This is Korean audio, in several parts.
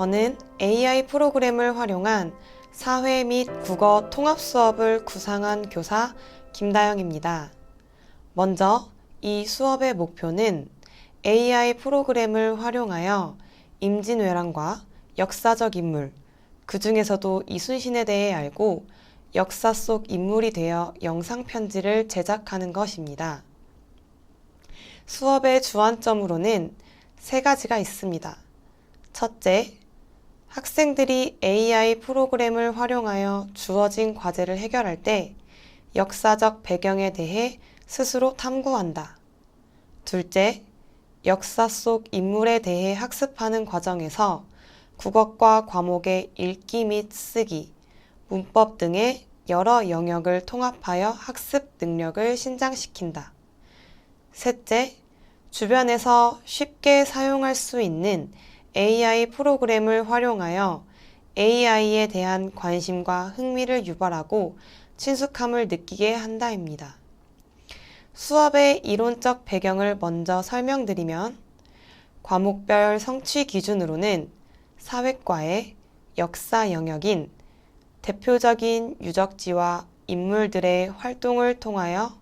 저는 AI 프로그램을 활용한 사회 및 국어 통합 수업을 구상한 교사 김다영입니다. 먼저 이 수업의 목표는 AI 프로그램을 활용하여 임진왜란과 역사적 인물, 그 중에서도 이순신에 대해 알고 역사 속 인물이 되어 영상 편지를 제작하는 것입니다. 수업의 주안점으로는 세 가지가 있습니다. 첫째, 학생들이 AI 프로그램을 활용하여 주어진 과제를 해결할 때 역사적 배경에 대해 스스로 탐구한다. 둘째, 역사 속 인물에 대해 학습하는 과정에서 국어과 과목의 읽기 및 쓰기, 문법 등의 여러 영역을 통합하여 학습 능력을 신장시킨다. 셋째, 주변에서 쉽게 사용할 수 있는 AI 프로그램을 활용하여 AI에 대한 관심과 흥미를 유발하고 친숙함을 느끼게 한다입니다. 수업의 이론적 배경을 먼저 설명드리면 과목별 성취 기준으로는 사회과의 역사 영역인 대표적인 유적지와 인물들의 활동을 통하여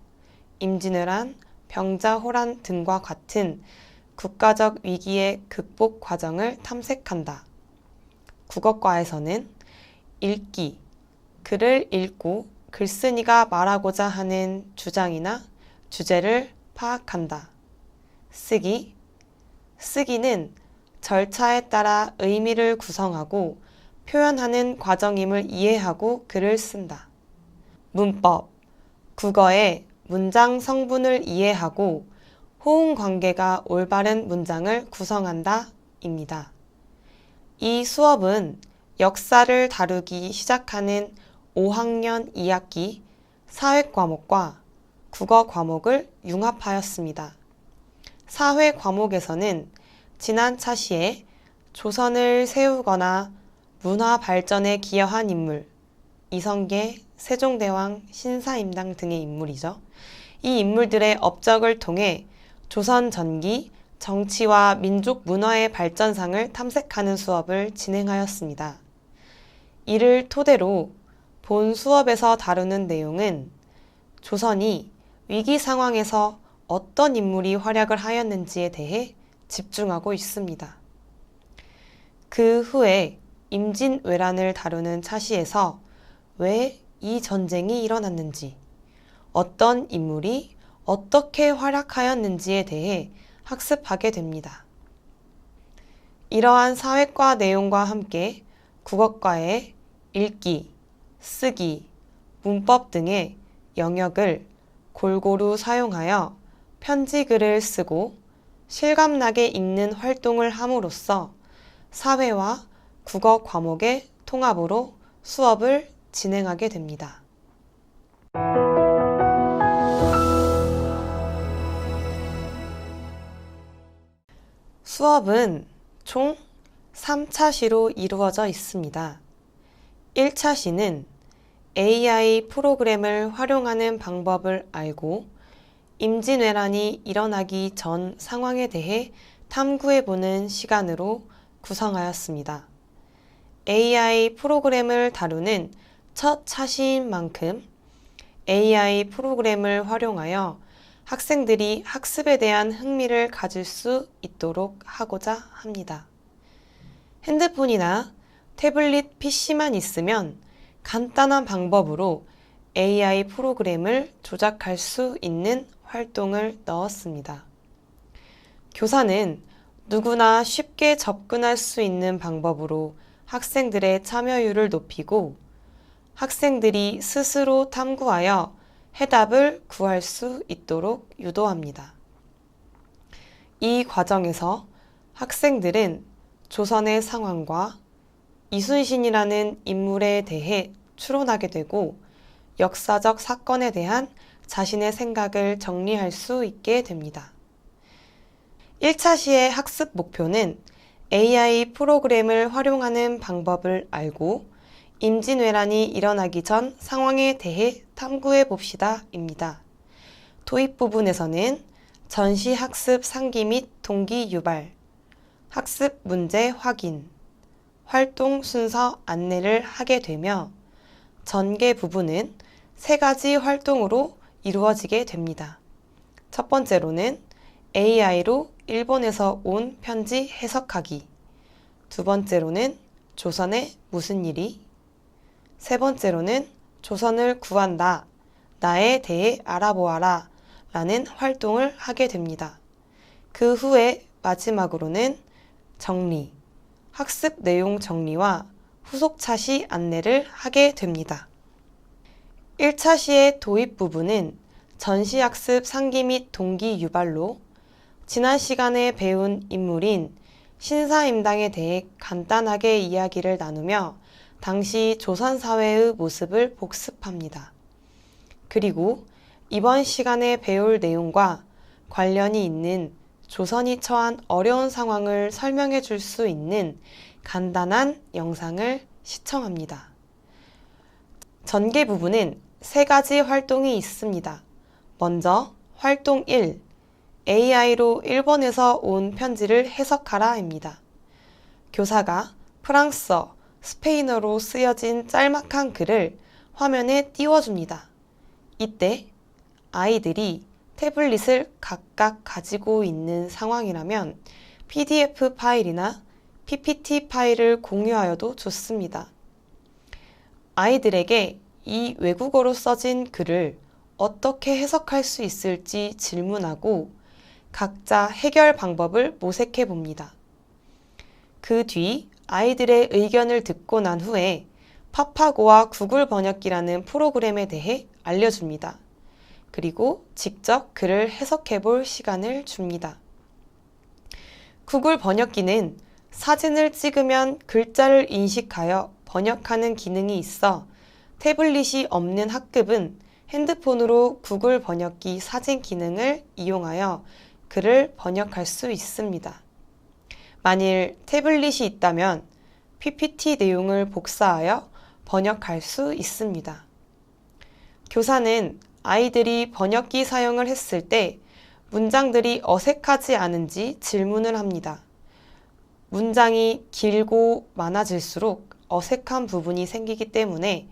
임진왜란, 병자호란 등과 같은 국가적 위기의 극복 과정을 탐색한다. 국어과에서는 읽기, 글을 읽고 글쓴이가 말하고자 하는 주장이나 주제를 파악한다. 쓰기, 쓰기는 절차에 따라 의미를 구성하고 표현하는 과정임을 이해하고 글을 쓴다. 문법, 국어의 문장 성분을 이해하고 호응 관계가 올바른 문장을 구성한다. 입니다. 이 수업은 역사를 다루기 시작하는 5학년 2학기 사회 과목과 국어 과목을 융합하였습니다. 사회 과목에서는 지난 차시에 조선을 세우거나 문화 발전에 기여한 인물, 이성계, 세종대왕, 신사임당 등의 인물이죠. 이 인물들의 업적을 통해 조선 전기 정치와 민족 문화의 발전상을 탐색하는 수업을 진행하였습니다. 이를 토대로 본 수업에서 다루는 내용은 조선이 위기 상황에서 어떤 인물이 활약을 하였는지에 대해 집중하고 있습니다. 그 후에 임진왜란을 다루는 차시에서 왜 이 전쟁이 일어났는지, 어떤 인물이 어떻게 활약하였는지에 대해 학습하게 됩니다. 이러한 사회과 내용과 함께 국어과의 읽기, 쓰기, 문법 등의 영역을 골고루 사용하여 편지글을 쓰고 실감나게 읽는 활동을 함으로써 사회와 국어 과목의 통합으로 수업을 진행하게 됩니다. 수업은 총 3차 시로 이루어져 있습니다. 1차 시는 AI 프로그램을 활용하는 방법을 알고 임진왜란이 일어나기 전 상황에 대해 탐구해보는 시간으로 구성하였습니다. AI 프로그램을 다루는 첫 차시인 만큼 AI 프로그램을 활용하여 학생들이 학습에 대한 흥미를 가질 수 있도록 하고자 합니다. 핸드폰이나 태블릿 PC만 있으면 간단한 방법으로 AI 프로그램을 조작할 수 있는 활동을 넣었습니다. 교사는 누구나 쉽게 접근할 수 있는 방법으로 학생들의 참여율을 높이고 학생들이 스스로 탐구하여 해답을 구할 수 있도록 유도합니다. 이 과정에서 학생들은 조선의 상황과 이순신이라는 인물에 대해 추론하게 되고 역사적 사건에 대한 자신의 생각을 정리할 수 있게 됩니다. 1차 시의 학습 목표는 AI 프로그램을 활용하는 방법을 알고 임진왜란이 일어나기 전 상황에 대해 탐구해 봅시다 입니다. 도입 부분에서는 전시 학습 상기 및 동기 유발, 학습 문제 확인, 활동 순서 안내를 하게 되며 전개 부분은 세 가지 활동으로 이루어지게 됩니다. 첫 번째로는 AI로 일본에서 온 편지 해석하기. 두 번째로는 조선에 무슨 일이? 세 번째로는 조선을 구한다. 나에 대해 알아보아라. 라는 활동을 하게 됩니다. 그 후에 마지막으로는 정리, 학습 내용 정리와 후속 차시 안내를 하게 됩니다. 1차 시의 도입 부분은 전시학습 상기 및 동기 유발로 지난 시간에 배운 인물인 신사임당에 대해 간단하게 이야기를 나누며 당시 조선사회의 모습을 복습합니다. 그리고 이번 시간에 배울 내용과 관련이 있는 조선이 처한 어려운 상황을 설명해 줄 수 있는 간단한 영상을 시청합니다. 전개 부분은 세 가지 활동이 있습니다. 먼저 활동 1. AI로 일본에서 온 편지를 해석하라입니다. 교사가 프랑스어, 스페인어로 쓰여진 짤막한 글을 화면에 띄워줍니다. 이때 아이들이 태블릿을 각각 가지고 있는 상황이라면 PDF 파일이나 PPT 파일을 공유하여도 좋습니다. 아이들에게 이 외국어로 써진 글을 어떻게 해석할 수 있을지 질문하고 각자 해결 방법을 모색해 봅니다. 그 뒤 아이들의 의견을 듣고 난 후에 파파고와 구글 번역기라는 프로그램에 대해 알려줍니다. 그리고 직접 글을 해석해 볼 시간을 줍니다. 구글 번역기는 사진을 찍으면 글자를 인식하여 번역하는 기능이 있어 태블릿이 없는 학급은 핸드폰으로 구글 번역기 사진 기능을 이용하여 글을 번역할 수 있습니다. 만일 태블릿이 있다면 PPT 내용을 복사하여 번역할 수 있습니다. 교사는 아이들이 번역기 사용을 했을 때 문장들이 어색하지 않은지 질문을 합니다. 문장이 길고 많아질수록 어색한 부분이 생기기 때문에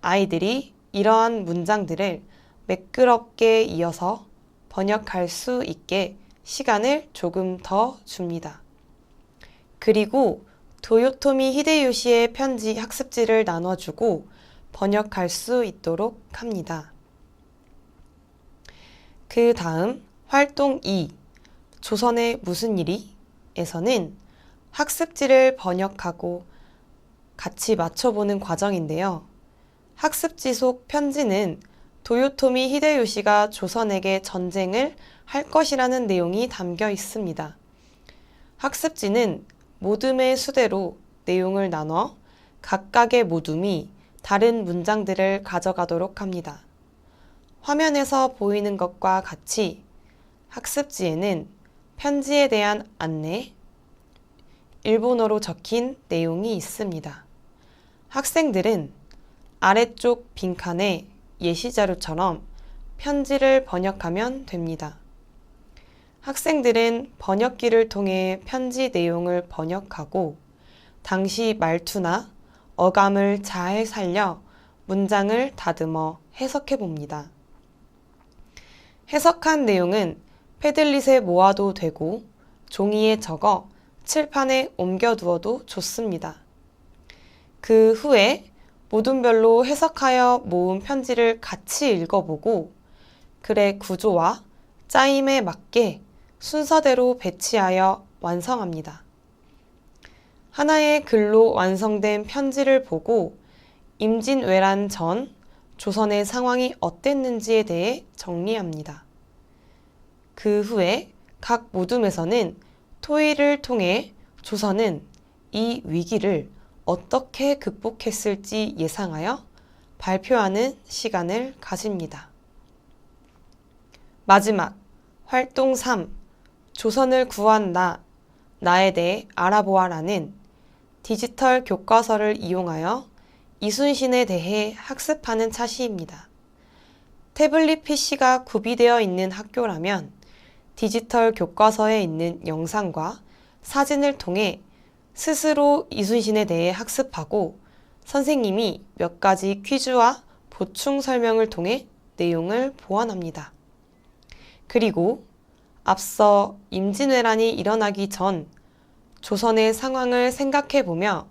아이들이 이러한 문장들을 매끄럽게 이어서 번역할 수 있게 시간을 조금 더 줍니다. 그리고 도요토미 히데요시의 편지 학습지를 나눠주고 번역할 수 있도록 합니다. 그 다음 활동 2 조선의 무슨 일이? 에서는 학습지를 번역하고 같이 맞춰보는 과정인데요. 학습지 속 편지는 도요토미 히데요시가 조선에게 전쟁을 할 것이라는 내용이 담겨 있습니다. 학습지는 모둠의 수대로 내용을 나눠 각각의 모둠이 다른 문장들을 가져가도록 합니다. 화면에서 보이는 것과 같이 학습지에는 편지에 대한 안내, 일본어로 적힌 내용이 있습니다. 학생들은 아래쪽 빈칸에 예시자료처럼 편지를 번역하면 됩니다. 학생들은 번역기를 통해 편지 내용을 번역하고 당시 말투나 어감을 잘 살려 문장을 다듬어 해석해 봅니다. 해석한 내용은 패들릿에 모아도 되고 종이에 적어 칠판에 옮겨두어도 좋습니다. 그 후에 모둠별로 해석하여 모은 편지를 같이 읽어보고 글의 구조와 짜임에 맞게 순서대로 배치하여 완성합니다. 하나의 글로 완성된 편지를 보고 임진왜란 전 조선의 상황이 어땠는지에 대해 정리합니다. 그 후에 각 모둠에서는 토의를 통해 조선은 이 위기를 어떻게 극복했을지 예상하여 발표하는 시간을 가집니다. 마지막 활동 3 조선을 구한 나 나에 대해 알아보아라는 디지털 교과서를 이용하여 이순신에 대해 학습하는 차시입니다. 태블릿 PC가 구비되어 있는 학교라면 디지털 교과서에 있는 영상과 사진을 통해 스스로 이순신에 대해 학습하고 선생님이 몇 가지 퀴즈와 보충 설명을 통해 내용을 보완합니다. 그리고 앞서 임진왜란이 일어나기 전 조선의 상황을 생각해 보며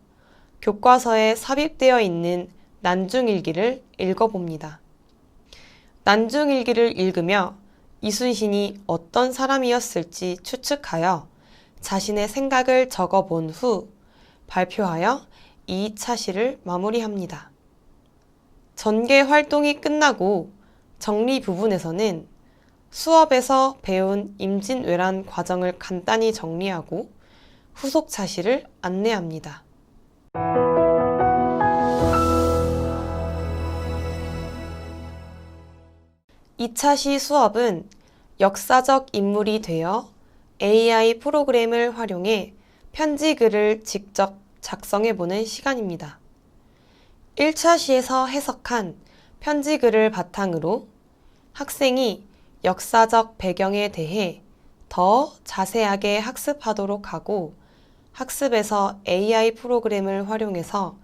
교과서에 삽입되어 있는 난중일기를 읽어봅니다. 난중일기를 읽으며 이순신이 어떤 사람이었을지 추측하여 자신의 생각을 적어 본 후 발표하여 2차 시를 마무리합니다. 전개 활동이 끝나고 정리 부분에서는 수업에서 배운 임진왜란 과정을 간단히 정리하고 후속 차시를 안내합니다. 2차 시 수업은 역사적 인물이 되어 AI 프로그램을 활용해 편지 글을 직접 작성해 보는 시간입니다. 1차 시에서 해석한 편지 글을 바탕으로 학생이 역사적 배경에 대해 더 자세하게 학습하도록 하고 학습에서 AI 프로그램을 활용해서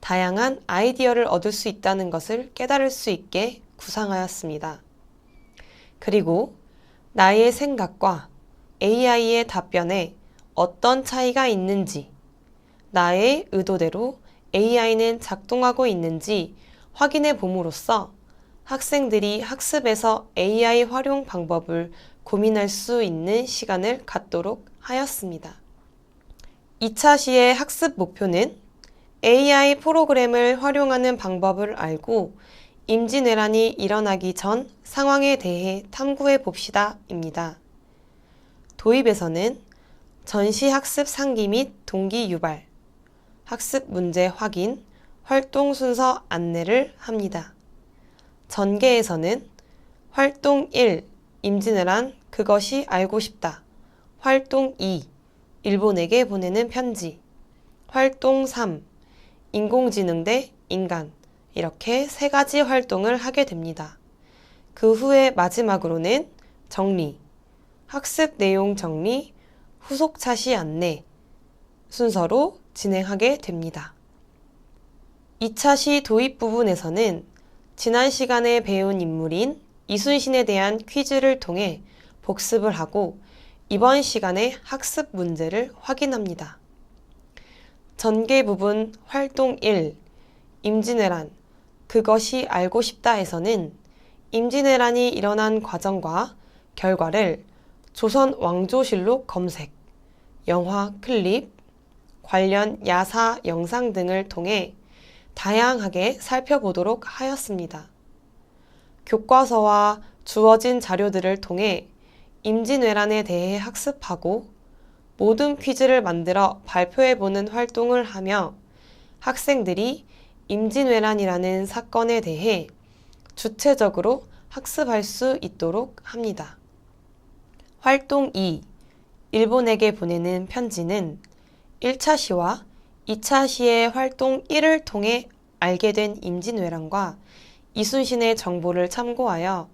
다양한 아이디어를 얻을 수 있다는 것을 깨달을 수 있게 구상하였습니다. 그리고 나의 생각과 AI의 답변에 어떤 차이가 있는지, 나의 의도대로 AI는 작동하고 있는지 확인해 봄으로써 학생들이 학습에서 AI 활용 방법을 고민할 수 있는 시간을 갖도록 하였습니다. 2차 시의 학습 목표는 AI 프로그램을 활용하는 방법을 알고 임진왜란이 일어나기 전 상황에 대해 탐구해 봅시다 입니다. 도입에서는 전시 학습 상기 및 동기 유발, 학습 문제 확인, 활동 순서 안내를 합니다. 전개에서는 활동 1, 임진왜란 그것이 알고 싶다. 활동 2, 일본에게 보내는 편지. 활동 3, 인공지능 대 인간. 이렇게 세 가지 활동을 하게 됩니다. 그 후에 마지막으로는 정리, 학습 내용 정리, 후속 차시 안내 순서로 진행하게 됩니다. 2차 시 도입 부분에서는 지난 시간에 배운 인물인 이순신에 대한 퀴즈를 통해 복습을 하고 이번 시간에 학습 문제를 확인합니다. 전개 부분 활동 1 임진왜란 그것이 알고 싶다에서는 임진왜란이 일어난 과정과 결과를 조선 왕조실록 검색, 영화 클립, 관련 야사 영상 등을 통해 다양하게 살펴보도록 하였습니다. 교과서와 주어진 자료들을 통해 임진왜란에 대해 학습하고 모든 퀴즈를 만들어 발표해보는 활동을 하며 학생들이 임진왜란이라는 사건에 대해 주체적으로 학습할 수 있도록 합니다. 활동 2. 일본에게 보내는 편지는 1차 시와 2차 시의 활동 1을 통해 알게 된 임진왜란과 이순신의 정보를 참고하여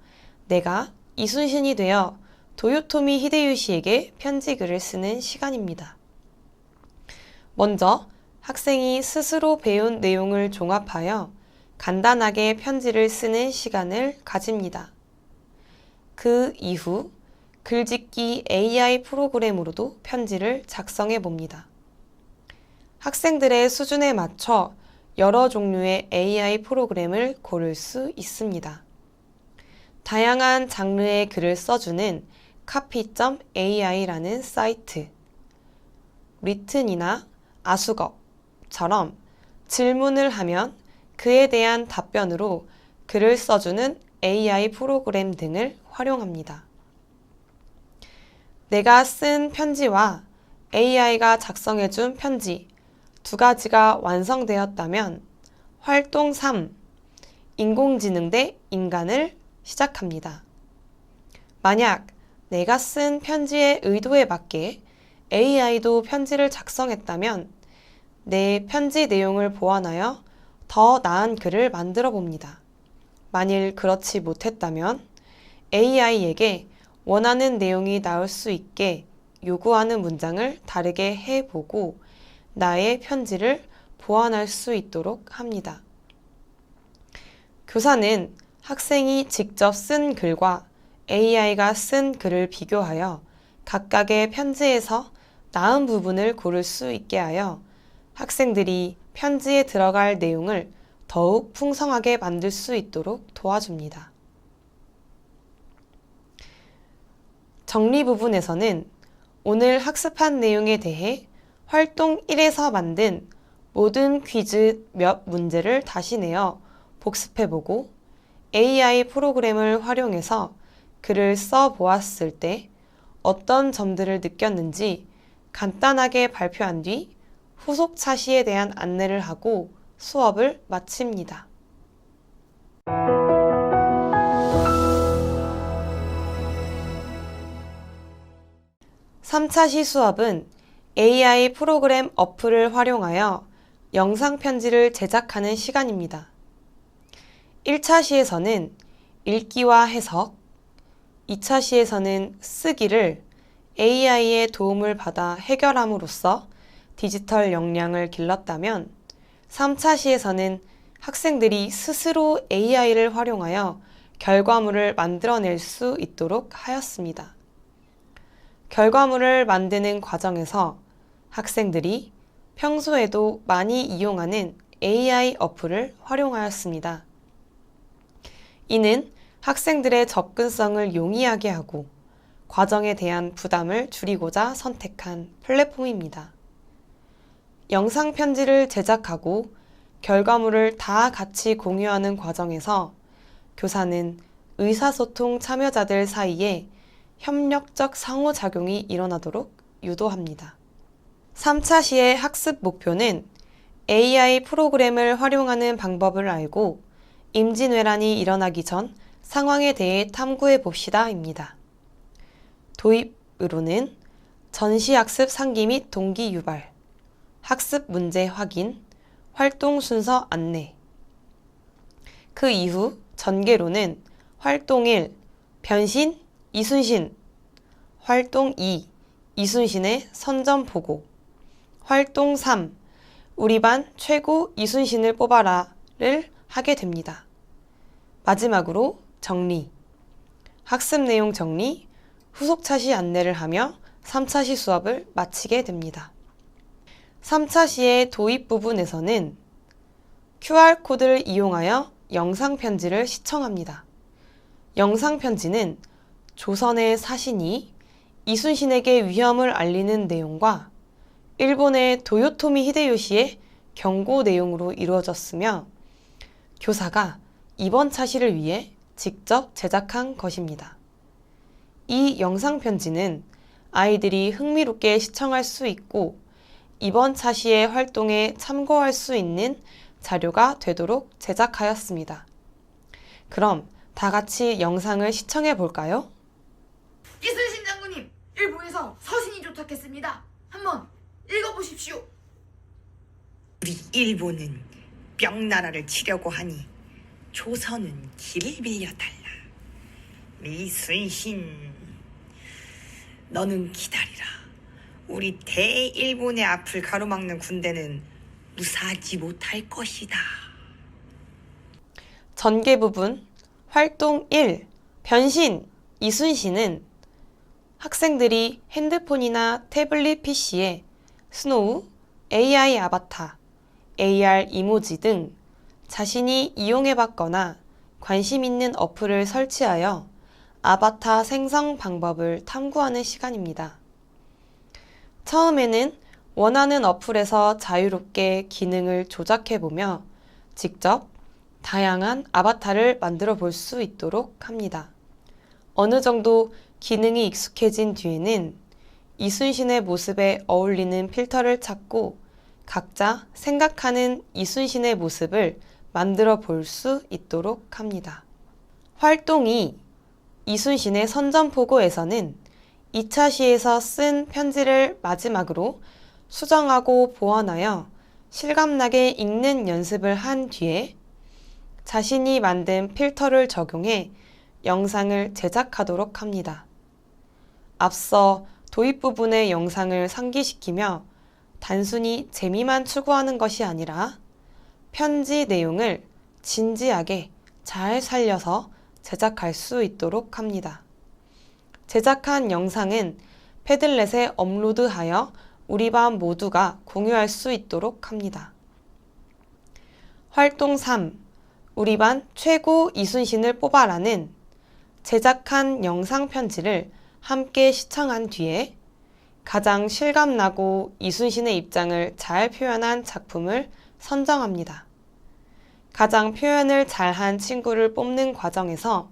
내가 이순신이 되어 도요토미 히데요시에게 편지글을 쓰는 시간입니다. 먼저 학생이 스스로 배운 내용을 종합하여 간단하게 편지를 쓰는 시간을 가집니다. 그 이후 글짓기 AI 프로그램으로도 편지를 작성해 봅니다. 학생들의 수준에 맞춰 여러 종류의 AI 프로그램을 고를 수 있습니다. 다양한 장르의 글을 써주는 카피.ai라는 사이트, 리튼이나 아수겁처럼 질문을 하면 그에 대한 답변으로 글을 써주는 AI 프로그램 등을 활용합니다. 내가 쓴 편지와 AI가 작성해준 편지 두 가지가 완성되었다면 활동 3 인공지능 대 인간을 시작합니다. 만약 내가 쓴 편지의 의도에 맞게 AI도 편지를 작성했다면 내 편지 내용을 보완하여 더 나은 글을 만들어 봅니다. 만일 그렇지 못했다면 AI에게 원하는 내용이 나올 수 있게 요구하는 문장을 다르게 해보고 나의 편지를 보완할 수 있도록 합니다. 교사는 학생이 직접 쓴 글과 AI가 쓴 글을 비교하여 각각의 편지에서 나은 부분을 고를 수 있게 하여 학생들이 편지에 들어갈 내용을 더욱 풍성하게 만들 수 있도록 도와줍니다. 정리 부분에서는 오늘 학습한 내용에 대해 활동 1에서 만든 모든 퀴즈 몇 문제를 다시 내어 복습해보고 AI 프로그램을 활용해서 글을 써 보았을 때 어떤 점들을 느꼈는지 간단하게 발표한 뒤 후속 차시에 대한 안내를 하고 수업을 마칩니다. 3차시 수업은 AI 프로그램 어플을 활용하여 영상 편지를 제작하는 시간입니다. 1차 시에서는 읽기와 해석, 2차 시에서는 쓰기를 AI의 도움을 받아 해결함으로써 디지털 역량을 길렀다면 3차 시에서는 학생들이 스스로 AI를 활용하여 결과물을 만들어낼 수 있도록 하였습니다. 결과물을 만드는 과정에서 학생들이 평소에도 많이 이용하는 AI 어플을 활용하였습니다. 이는 학생들의 접근성을 용이하게 하고 과정에 대한 부담을 줄이고자 선택한 플랫폼입니다. 영상 편지를 제작하고 결과물을 다 같이 공유하는 과정에서 교사는 의사소통 참여자들 사이에 협력적 상호작용이 일어나도록 유도합니다. 3차 시의 학습 목표는 AI 프로그램을 활용하는 방법을 알고 임진왜란이 일어나기 전 상황에 대해 탐구해 봅시다입니다. 도입으로는 전시학습 상기 및 동기 유발, 학습 문제 확인, 활동 순서 안내. 그 이후 전개로는 활동 1, 변신, 이순신, 활동 2, 이순신의 선전 보고, 활동 3, 우리 반 최고 이순신을 뽑아라를 하게 됩니다. 마지막으로 정리, 학습 내용 정리, 후속 차시 안내를 하며 3차 시 수업을 마치게 됩니다. 3차 시의 도입 부분에서는 QR코드를 이용하여 영상 편지를 시청합니다. 영상 편지는 조선의 사신이 이순신에게 위험을 알리는 내용과 일본의 도요토미 히데요시의 경고 내용으로 이루어졌으며 교사가 이번 차시를 위해 직접 제작한 것입니다. 이 영상 편지는 아이들이 흥미롭게 시청할 수 있고 이번 차시의 활동에 참고할 수 있는 자료가 되도록 제작하였습니다. 그럼 다 같이 영상을 시청해 볼까요? 일본에서 서신이 도착했습니다. 한번 읽어보십시오. 우리 일본은 명나라를 치려고 하니 조선은 길을 빌려달라. 미순신, 너는 기다리라. 우리 대일본의 앞을 가로막는 군대는 무사하지 못할 것이다. 전개 부분 활동 1 변신 이순신은 학생들이 핸드폰이나 태블릿 PC에 스노우, AI 아바타, AR 이모지 등 자신이 이용해봤거나 관심 있는 어플을 설치하여 아바타 생성 방법을 탐구하는 시간입니다. 처음에는 원하는 어플에서 자유롭게 기능을 조작해보며 직접 다양한 아바타를 만들어 볼 수 있도록 합니다. 어느 정도 기능이 익숙해진 뒤에는 이순신의 모습에 어울리는 필터를 찾고 각자 생각하는 이순신의 모습을 만들어 볼 수 있도록 합니다. 활동이 이순신의 선전포고에서는 2차 시에서 쓴 편지를 마지막으로 수정하고 보완하여 실감나게 읽는 연습을 한 뒤에 자신이 만든 필터를 적용해 영상을 제작하도록 합니다. 앞서 도입 부분의 영상을 상기시키며 단순히 재미만 추구하는 것이 아니라 편지 내용을 진지하게 잘 살려서 제작할 수 있도록 합니다. 제작한 영상은 패들렛에 업로드하여 우리 반 모두가 공유할 수 있도록 합니다. 활동 3. 우리 반 최고 이순신을 뽑아라는 제작한 영상 편지를 함께 시청한 뒤에 가장 실감나고 이순신의 입장을 잘 표현한 작품을 선정합니다. 가장 표현을 잘한 친구를 뽑는 과정에서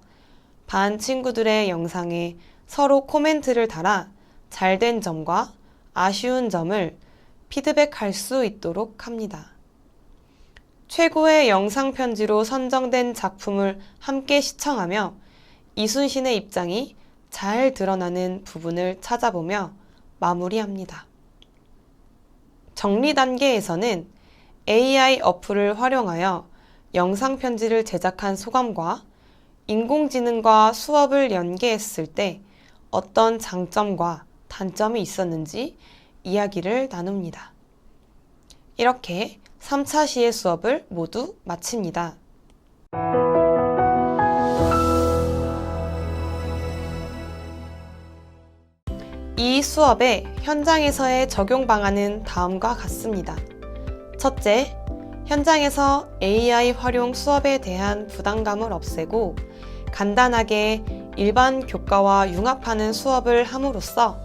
반 친구들의 영상에 서로 코멘트를 달아 잘된 점과 아쉬운 점을 피드백할 수 있도록 합니다. 최고의 영상 편지로 선정된 작품을 함께 시청하며 이순신의 입장이 잘 드러나는 부분을 찾아보며 마무리합니다. 정리 단계에서는 AI 어플을 활용하여 영상 편지를 제작한 소감과 인공지능과 수업을 연계했을 때 어떤 장점과 단점이 있었는지 이야기를 나눕니다. 이렇게 3차 시의 수업을 모두 마칩니다. 이 수업의 현장에서의 적용 방안은 다음과 같습니다. 첫째, 현장에서 AI 활용 수업에 대한 부담감을 없애고 간단하게 일반 교과와 융합하는 수업을 함으로써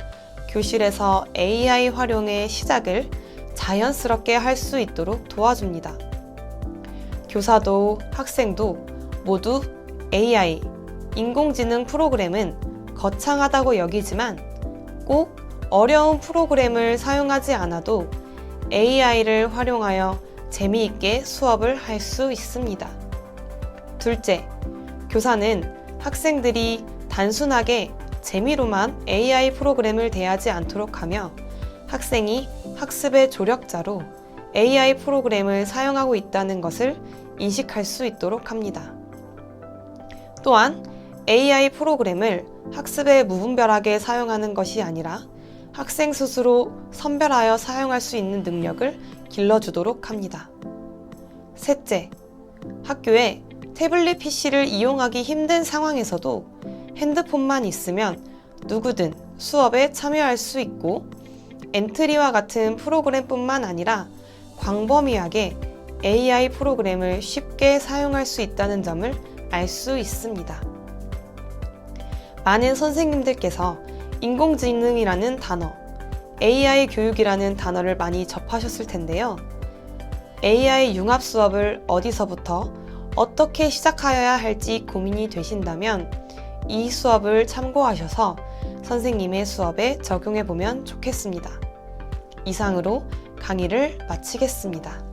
교실에서 AI 활용의 시작을 자연스럽게 할 수 있도록 도와줍니다. 교사도 학생도 모두 AI, 인공지능 프로그램은 거창하다고 여기지만 꼭 어려운 프로그램을 사용하지 않아도 AI를 활용하여 재미있게 수업을 할 수 있습니다. 둘째, 교사는 학생들이 단순하게 재미로만 AI 프로그램을 대하지 않도록 하며 학생이 학습의 조력자로 AI 프로그램을 사용하고 있다는 것을 인식할 수 있도록 합니다. 또한 AI 프로그램을 학습에 무분별하게 사용하는 것이 아니라 학생 스스로 선별하여 사용할 수 있는 능력을 길러주도록 합니다. 셋째, 학교에 태블릿 PC를 이용하기 힘든 상황에서도 핸드폰만 있으면 누구든 수업에 참여할 수 있고 엔트리와 같은 프로그램뿐만 아니라 광범위하게 AI 프로그램을 쉽게 사용할 수 있다는 점을 알 수 있습니다. 많은 선생님들께서 인공지능이라는 단어, AI 교육이라는 단어를 많이 접하셨을 텐데요. AI 융합 수업을 어디서부터 어떻게 시작하여야 할지 고민이 되신다면 이 수업을 참고하셔서 선생님의 수업에 적용해 보면 좋겠습니다. 이상으로 강의를 마치겠습니다.